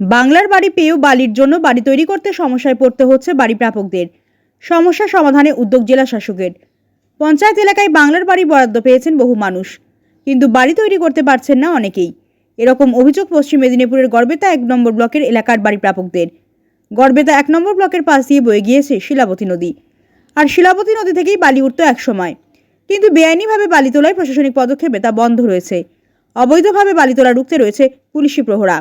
বাংলার বাড়ি পেয়েও বালির জন্য বাড়ি তৈরি করতে সমস্যায় পড়তে হচ্ছে বাড়ি প্রাপকদের। সমস্যা সমাধানে উদ্যোগ জেলা শাসকের। পঞ্চায়েত এলাকায় বাংলার বাড়ি বরাদ্দ পেয়েছেন বহু মানুষ। কিন্তু বাড়ি তৈরি করতে পারছেন না অনেকেই। এরকম অভিযোগ পশ্চিম মেদিনীপুরের গড়বেতা এক নম্বর ব্লকের এলাকার বাড়ি প্রাপকদের। গড়বেতা এক নম্বর ব্লকের পাশ দিয়ে বয়ে গিয়েছে শিলাবতী নদী। আর শিলাবতী নদী থেকেই বালি উঠত একসময় কিন্তু বেআইনিভাবে বালি তোলায় প্রশাসনিক পদক্ষেপে তা বন্ধ রয়েছে। অবৈধভাবে বালি তোলা রুখতে রয়েছে পুলিশি প্রহরা।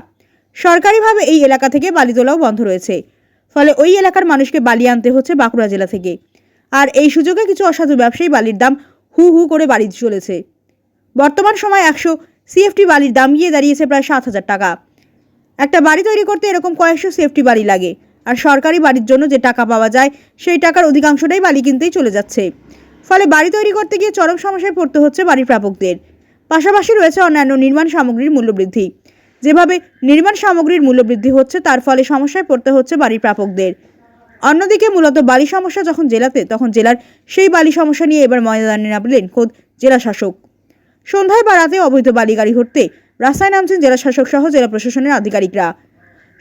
সরকারিভাবে এই এলাকা থেকে বালি তোলাও বন্ধ রয়েছে। ফলে ওই এলাকার মানুষকে বালি আনতে হচ্ছে বাঁকুড়া জেলা থেকে। আর এই সুযোগে কিছু অসাধু ব্যবসায়ী বালির দাম হু হু করে বাড়ি চলেছে। বর্তমান সময় একশো সিএফটি বালির দাম গিয়ে দাঁড়িয়েছে প্রায় সাত হাজার টাকা। একটা বাড়ি তৈরি করতে এরকম কয়েকশো সেফটি বাড়ি লাগে। আর সরকারি বাড়ির জন্য যে টাকা পাওয়া যায়, সেই টাকার অধিকাংশটাই বালি কিনতেই চলে যাচ্ছে। ফলে বাড়ি তৈরি করতে গিয়ে চরম সমস্যায় পড়তে হচ্ছে বাড়ির প্রাপকদের। পাশাপাশি রয়েছে অন্যান্য নির্মাণ সামগ্রীর মূল্যবৃদ্ধি। যেভাবে নির্মাণ সামগ্রীর মূল্যবৃদ্ধি হচ্ছে, তার ফলে সমস্যায় পড়তে হচ্ছে বাড়ির প্রাপকদের। অন্যদিকে মূলত বালি সমস্যা যখন জেলাতে, তখন জেলার সেই বালি সমস্যা নিয়ে এবার ময়দানে নামলেন খোদ জেলা শাসক। সন্ধ্যায় বা রাতে অবৈধ বালি গাড়ি হটতে রাস্তায় নামছেন জেলা শাসক সহ জেলা প্রশাসনের আধিকারিকরা।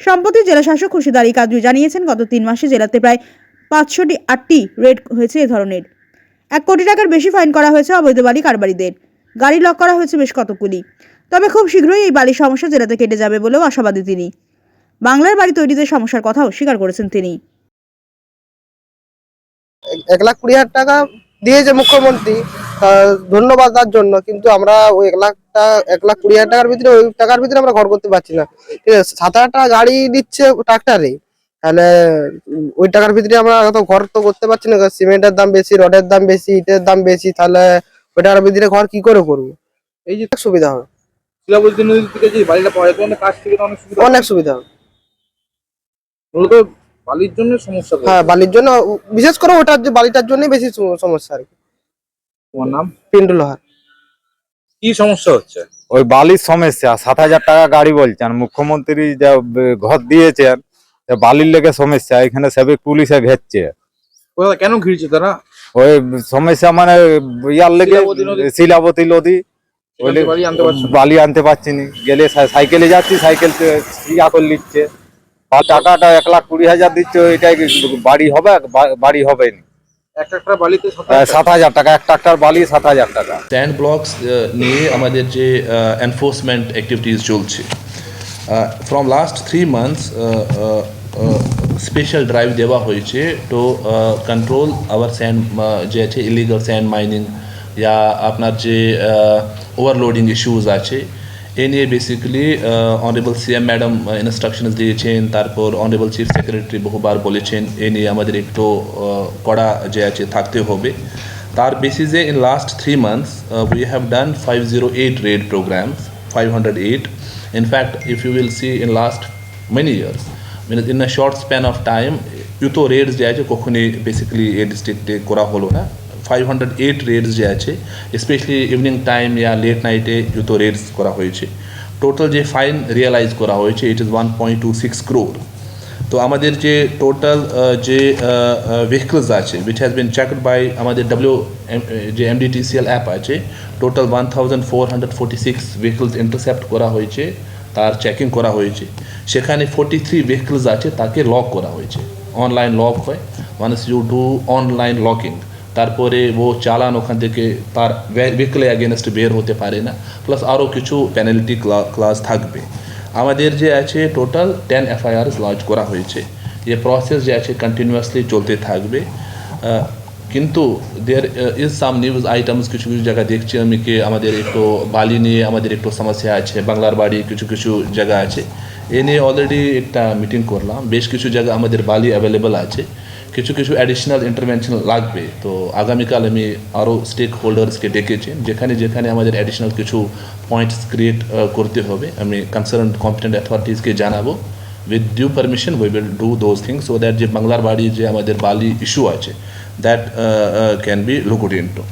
সম্প্রতি জেলা শাসক খুরশিদ আলী কাদরি জানিয়েছেন, গত তিন মাসে জেলাতে প্রায় পাঁচশোটি আটটি রেড হয়েছে এ ধরনের। এক কোটি টাকার বেশি ফাইন করা হয়েছে অবৈধ বালি কারবারিদের। গাড়ি লক করা হয়েছে বেশ কতগুলি তবে খুব শীঘ্রই এই বালির সমস্যা জেলাতে কেটে যাবে বলেও আশাবাদী তিনি। বাংলার বাড়ি তৈরিতে সমস্যার কথাও স্বীকার করেছেন তিনি। এক- লাখ কুড়ি হাজার টাকা দিয়েছে মুখ্যমন্ত্রী ধন্যবাদ তার জন্য, কিন্তু আমরা ওই এক লাখ টাকা এক লাখ কুড়ি হাজার টাকার ভিতরে, ওই টাকার ভিতরে আমরা ঘর করতে পারছি না। ঠিক আছে, সাত হাজার টাকা গাড়ি দিচ্ছে ট্রাক্টারে, তাহলে ওই টাকার ভিতরে আমরা তো ঘর তো করতে পারছি না সিমেন্টের দাম বেশি, রডের দাম বেশি, ইটের দাম বেশি, তাহলে ওই টাকার ভিতরে ঘর কি করে করব? এই যে সুবিধা হবে। শিলাবতী নদীর থেকে যে বাড়িটা পাওয়া যায় তোমাদের কাছ থেকে তো অনেক সুবিধা অনেক সুবিধা হবে। মূলত বালির জন্য সমস্যা হ্যাঁ বালির জন্য বিশেষ করে ওটার যে বালিটার জন্যই বেশি সমস্যা আর কি। তোমার নাম? পিন্টু লোহার। কি সমস্যা হচ্ছে? ওই বালির সমস্যা সাত হাজার টাকা গাড়ি বলছেন মুখ্যমন্ত্রী যা ঘর দিয়েছেন বালির লেগে সমস্যা এখানে সবে পুলিশে ঘেরছে। কেন ঘিরছে তারা? ওই সমস্যা মানে ইয়ার লেগে শিলাবতী নদী? বালি আনতে পারছি নি? গেলে সাইকেলে যাচ্ছি সাইকেল ইয়া করে নিচ্ছে। টাকাটা এক লাখ কুড়ি হাজার দিচ্ছে এটাই বাড়ি হবে বাড়ি হবে না এক একটা বালিতে সাত হাজার টাকা। সাত হাজার টাকা এক ট্রাক্টার বালি সাত হাজার টাকা। স্ট্যান্ড ব্লকস নিয়ে আমাদের যে এনফোর্সমেন্ট অ্যাক্টিভিটিস চলছে। From last three months special drive দেওয়া হয়েছে। টু কন্ট্রোল আওয়ার স্যান্ড যে আছে ইলিগাল স্যান্ড মাইনিং या আপনার যে ওভারলোডিং ইস্যুজ আছে এ নিয়ে basically honourable CM madam instructions দিয়েছেন তারপর অনারেবল চিফ সেক্রেটারি বহুবার বলেছেন এ নিয়ে আমাদের একটু কড়া যে আছে থাকতে হবে তার বেসিসে in last three months we have done five zero eight raid programmes five hundred eight in fact if you will see in last many years মানে in a short span of time ইউতো raids যে আছে কখনই basically এ ডিস্ট্রিক্টে করা হলো না five hundred eight raids যে আছে স্পেশালি ইভিনিং টাইম ইয়া লেট নাইটে ইউতো রেডস করা হয়েছে টোটাল যে ফাইন রিয়েলাইজ করা হয়েছে it is one point two six crore তো আমাদের যে টোটাল যে ভেহিকলস আছে which has been checked by আমাদের ডাব্লিউ যে এমডিটিসিএল অ্যাপ আছে total one thousand four hundred forty six vehicles intercept করা হয়েছে, তার চেকিং করা হয়েছে। সেখানে ফোর্টি থ্রি ভেহিকলস আছে, তাকে লক করা হয়েছে। অনলাইন লক হয়। Once you do online locking তারপরে ও চালান ওখান থেকে তার ভেহিকলে অ্যাগেনস্ট বের হতে পারে না। প্লাস আরও কিছু পেনাল্টি ক্লাস থাকবে। আমাদের যে আছে টোটাল টেন এফআইআরস লঞ্চ করা হয়েছে। যে প্রসেস যে আছে কন্টিনিউয়াসলি চলতে থাকবে। কিন্তু there is some news items কিছু কিছু জায়গা দেখছি আমি কি আমাদের একটু বালি নিয়ে আমাদের একটু সমস্যা আছে, বাংলার বাড়ি কিছু কিছু জায়গা আছে। এ নিয়ে অলরেডি একটা মিটিং করলাম। বেশ কিছু জায়গা আমাদের বালি অ্যাভেলেবল আছে। কিছু কিছু অ্যাডিশনাল ইন্টারভেনশন লাগবে। তো আগামীকাল আমি আরও স্টেক হোল্ডার্সকে ডেকেছি, যেখানে যেখানে আমাদের অ্যাডিশনাল কিছু পয়েন্টস ক্রিয়েট করতে হবে। আমি কনসার্ন কম্পিটেন্ট অ্যাথরিটিসকে জানাব। With due permission we will do those things so that যে বাংলার বাড়ি যে আমাদের বালি ইস্যু আছে that can be looked in to